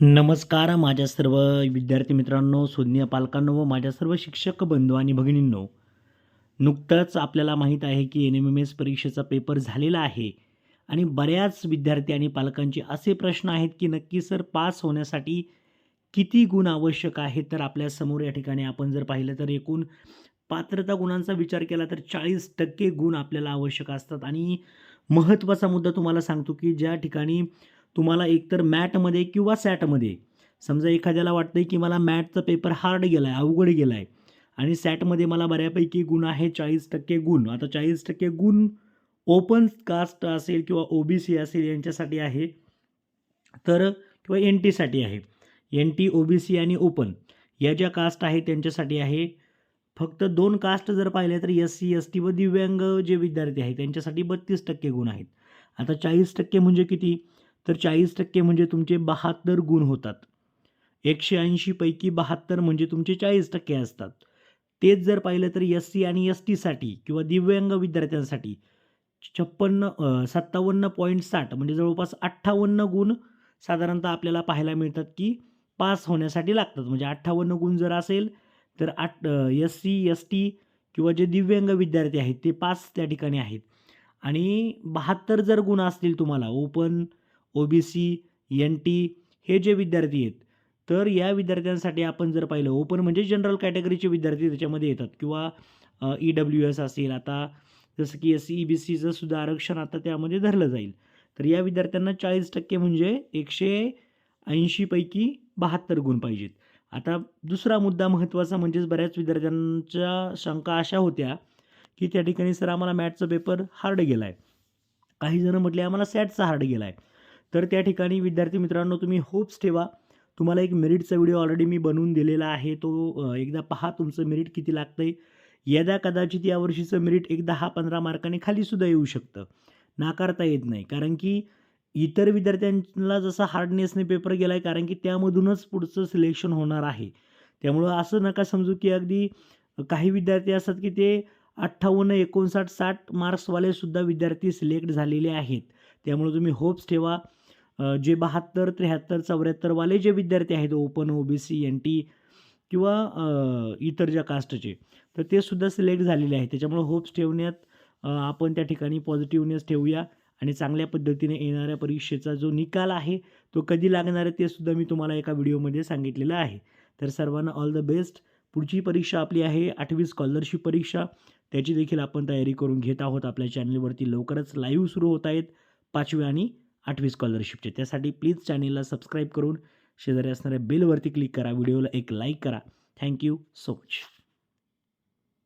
नमस्कार माझ्या सर्व विद्यार्थी मित्रांनो सुज्ञ पालकांनो व माझ्या सर्व शिक्षक बंधू आणि भगिनींनो. नुकतंच आपल्याला माहीत आहे की एन एम एम एस परीक्षेचा पेपर झालेला आहे आणि बऱ्याच विद्यार्थी आणि पालकांचे असे प्रश्न आहेत की नक्की सर पास होण्यासाठी किती गुण आवश्यक आहेत? तर आपल्यासमोर या ठिकाणी आपण जर पाहिलं तर एकूण पात्रता गुणांचा विचार केला तर चाळीस टक्के गुण आपल्याला आवश्यक असतात. आणि महत्त्वाचा मुद्दा तुम्हाला सांगतो की ज्या ठिकाणी तुम्हाला एकतर मॅटमध्ये किंवा सॅटमध्ये समजा एखाद्याला वाटतं की मला मॅटचा पेपर हार्ड गेला आहे अवघड गेला आहे आणि सॅटमध्ये मला बऱ्यापैकी गुण आहे चाळीस टक्के गुण. आता चाळीस टक्के गुण ओपन कास्ट असेल किंवा ओ बी सी असेल यांच्यासाठी आहे तर किंवा एन टीसाठी आहे. N T O B C आणि ओपन या ज्या कास्ट आहे त्यांच्यासाठी आहे. फक्त दोन कास्ट जर पाहिले तर एस सी एस टी व दिव्यांग जे विद्यार्थी आहेत त्यांच्यासाठी बत्तीस टक्के गुण आहेत. आता चाळीस टक्के म्हणजे किती? तर चाळीस टक्के म्हणजे तुमचे बहात्तर गुण होतात. एकशे ऐंशीपैकी बहात्तर म्हणजे तुमचे चाळीस टक्के असतात. तेच जर पाहिलं तर एस सी आणि एस टीसाठी किंवा दिव्यांग विद्यार्थ्यांसाठी छप्पन्न सत्तावन्न पॉईंट साठ म्हणजे जवळपास अठ्ठावन्न गुण साधारणतः आपल्याला पाहायला मिळतात की पास होण्यासाठी लागतात. म्हणजे अठ्ठावन्न गुण जर असेल तर आठ एस सी एस टी किंवा जे दिव्यांग विद्यार्थी आहेत ते पास त्या ठिकाणी आहेत. आणि बहात्तर जर गुण असतील तुम्हाला open O B C N T हे जे विद्यार्थी आहेत तर या विद्यार्थ्यांसाठी आपण जर पाहिलं ओपन म्हणजे जनरल कॅटेगरीचे विद्यार्थी त्याच्यामध्ये येतात. किंवा ई डब्ल्यू एस असेल आता जसं की एस सी ई बी सीचं सुद्धा आरक्षण आता त्यामध्ये धरलं जाईल. तर या विद्यार्थ्यांना चाळीस टक्के म्हणजे एकशे ऐंशीपैकी बहात्तर गुण पाहिजेत. आता दुसरा मुद्दा महत्त्वाचा म्हणजेच बऱ्याच विद्यार्थ्यांच्या शंका अशा होत्या की त्या ठिकाणी सर आम्हाला मॅथचा पेपर हार्ड गेला आहे काही जणं म्हटले आम्हाला सॅटचा हार्ड गेला आहे तर त्या ठिकाणी विद्यार्थी मित्रांनो तुम्ही होप्स ठेवा. तुम्हाला एक मेरिटचा व्हिडिओ ऑलरेडी मी बनवून दिलेला आहे. तो एकदा पहा तुमचं मेरिट किती लागतं आहे यदा कदाचित यावर्षीचं मेरिट एक दहा पंधरा मार्काने खालीसुद्धा येऊ शकतं. नाकारता येत नाही. कारण की इतर विद्यार्थ्यांना जसा हार्डनेसने पेपर गेला आहे कारण की त्यामधूनच पुढचं सिलेक्शन होणार आहे. त्यामुळं असं नका समजू की अगदी काही विद्यार्थी असतात की ते अठ्ठावन्न एकोणसाठ साठ मार्क्सवालेसुद्धा विद्यार्थी सिलेक्ट झालेले आहेत. त्यामुळे तुम्ही होप्स ठेवा. जे बहात्तर त्र्याहत्तर चौऱ्याहत्तरवाले जे विद्यार्थी आहेत open O B C N T किंवा इतर ज्या कास्टचे तर ते सुद्धा सिलेक्ट झालेले आहेत. त्याच्यामुळे होप्स ठेवण्यात आपण त्या ठिकाणी पॉझिटिव्हनेस ठेवूया आणि चांगल्या पद्धतीने येणाऱ्या परीक्षेचा जो निकाल आहे तो कधी लागणार आहे ते सुद्धा मी तुम्हाला एका व्हिडिओमध्ये सांगितलेलं आहे. तर सर्वांना ऑल द बेस्ट. पुढची परीक्षा आपली आहे आठवी स्कॉलरशिप परीक्षा. त्याची देखील आपण तयारी करून घेत आहोत. आपल्या चॅनलवरती लवकरच लाईव्ह सुरू होत आहेत पाचवी आणि आठवी स्कॉलरशिपचे त्यासाठी प्लीज चॅनेलला सबस्क्राईब करून शेजारी असणाऱ्या बेलवरती क्लिक करा. व्हिडिओला एक लाईक करा. Thank you so much